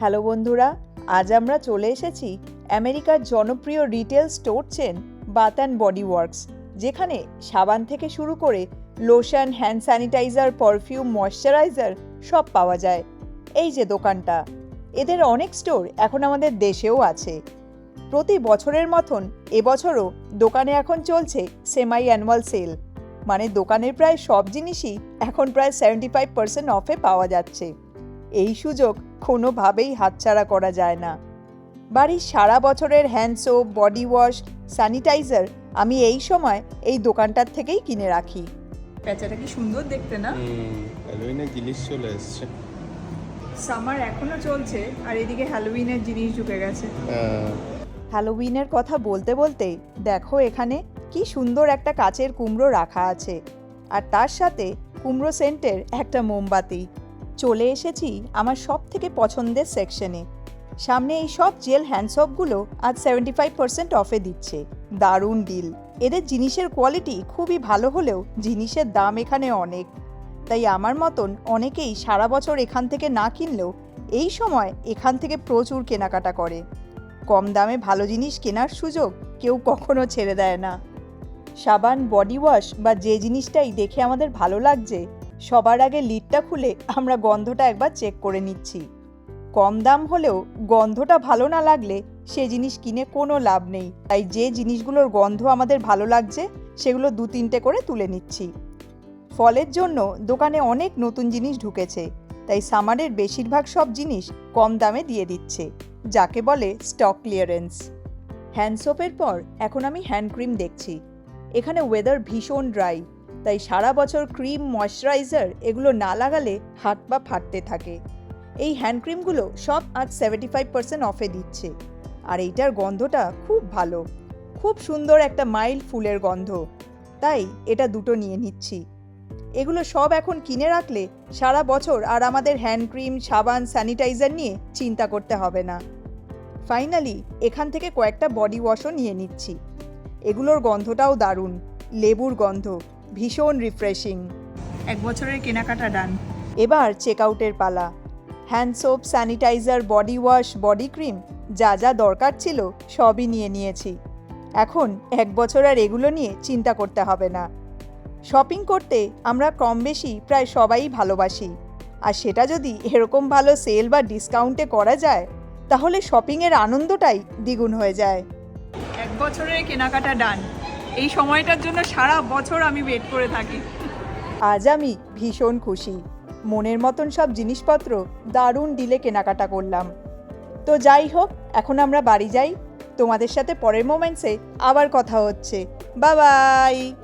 Hello বন্ধুরা, আজ আমরা চলে এসেছি আমেরিকার জনপ্রিয় retail store chain bath and body works যেখানে সাবান থেকে শুরু করে lotion hand sanitiser perfume moisturiser সব পাওয়া যায়। এই যে দোকানটা, এদের অনেক স্টোর এখন আমাদের দেশেও আছে। প্রতি বছরের মতন এবছরও দোকানে এখন চলছে সেমাই অ্যানুয়াল সেল মানে দোকানের প্রায় সব জিনিসই এখন প্রায় সেভেন্টি ফাইভ পার্সেন্ট অফে পাওয়া যাচ্ছে। এই সুযোগ কোনোভাবেই হাতছাড়া করা যায় না। বাড়ির সারা বছরের hand soap body wash sanitizer আমি এই সময় এই দোকানটার থেকেই কিনে রাখি। প্যাঁচাটা কি সুন্দর দেখতে না? হুম হ্যালোইনে জিনিস চলে এসছে। সামার এখনও চলছে আর এদিকে হ্যালোউইনের জিনিস ঢুকে গেছে। হ্যালোউইনের কথা বলতে বলতে দেখো এখানে কি সুন্দর একটা কাচের কুমড়ো রাখা আছে। আর তার সাথে কুমড়ো সেন্টের একটা মোমবাতি। চলে এসেছি আমার সব থেকে পছন্দের সেকশনে। সামনে এই সব জেল হ্যান্ডসপগুলো আজ সেভেন্টি ফাইভ পার্সেন্ট অফে দিচ্ছে। দারুণ ডিল এদের জিনিসের কোয়ালিটি খুবই ভালো হলেও জিনিসের দাম এখানে অনেক। তাই আমার মতন অনেকেই সারা বছর এখান থেকে না কিনলেও এই সময় এখান থেকে প্রচুর কেনাকাটা করে। কম দামে ভালো জিনিস কেনার সুযোগ কেউ কখনো ছেড়ে দেয় না। সাবান বডি ওয়াশ বা যে জিনিসটাই দেখে আমাদের ভালো লাগছে সবার আগে লিডটা খুলে আমরা গন্ধটা একবার চেক করে নিচ্ছি। কম দাম হলেও গন্ধটা ভালো না লাগলে সে জিনিস কিনে কোনো লাভ নেই। তাই যে জিনিসগুলোর গন্ধ আমাদের ভালো লাগছে, সেগুলো দু তিনটে করে তুলে নিচ্ছি। ফলের জন্য দোকানে অনেক নতুন জিনিস ঢুকেছে, তাই সামারের বেশিরভাগ সব জিনিস কম দামে দিয়ে দিচ্ছে, যাকে বলে স্টক ক্লিয়ারেন্স। হ্যান্ড সোপের পর এখন আমি হ্যান্ড ক্রিম দেখছি। এখানে ওয়েদার ভীষণ ড্রাই। তাই সারা বছর ক্রিম, ময়শ্চারাইজার এগুলো না লাগালে হাত পা ফাটতে থাকে। এই হ্যান্ড ক্রিমগুলো সব আজ সেভেন্টি ফাইভ পার্সেন্ট অফে দিচ্ছে। আর এইটার গন্ধটা খুব ভালো। খুব সুন্দর একটা মাইল্ড ফুলের গন্ধ। তাই এটা দুটো নিয়ে নিচ্ছি। এগুলো সব এখন কিনে রাখলে সারা বছর আর আমাদের হ্যান্ড ক্রিম, সাবান, স্যানিটাইজার নিয়ে চিন্তা করতে হবে না। ফাইনালি এখান থেকে কয়েকটা বডি ওয়াশও নিয়ে নিচ্ছি। এগুলোর গন্ধটাও দারুণ। লেবুর গন্ধ। ভীষণ রিফ্রেশিং এক বছরের কেনাকাটা ডান এবার চেক আউটের পালা। Hand soap sanitizer body wash body cream যা যা দরকার ছিল সবই নিয়ে নিয়েছি। এখন এক বছর আর এগুলো নিয়ে চিন্তা করতে হবে না। শপিং করতে আমরা কম বেশি প্রায় সবাই ভালোবাসি। আর সেটা যদি এরকম ভালো সেল বা ডিসকাউন্টে করা যায় তাহলে শপিংয়ের আনন্দটাই দ্বিগুণ হয়ে যায়। এক বছরের কেনাকাটা ডান এই সময়টার জন্য সারা বছর আমি ওয়েট করে থাকি। আজ আমি ভীষণ খুশি। মনের মতন সব জিনিসপত্র দারুণ ডিলে কেনাকাটা করলাম। তো যাই হোক, এখন আমরা বাড়ি যাই। তোমাদের সাথে পরের মোমেন্টসে আবার কথা হচ্ছে। বাবাই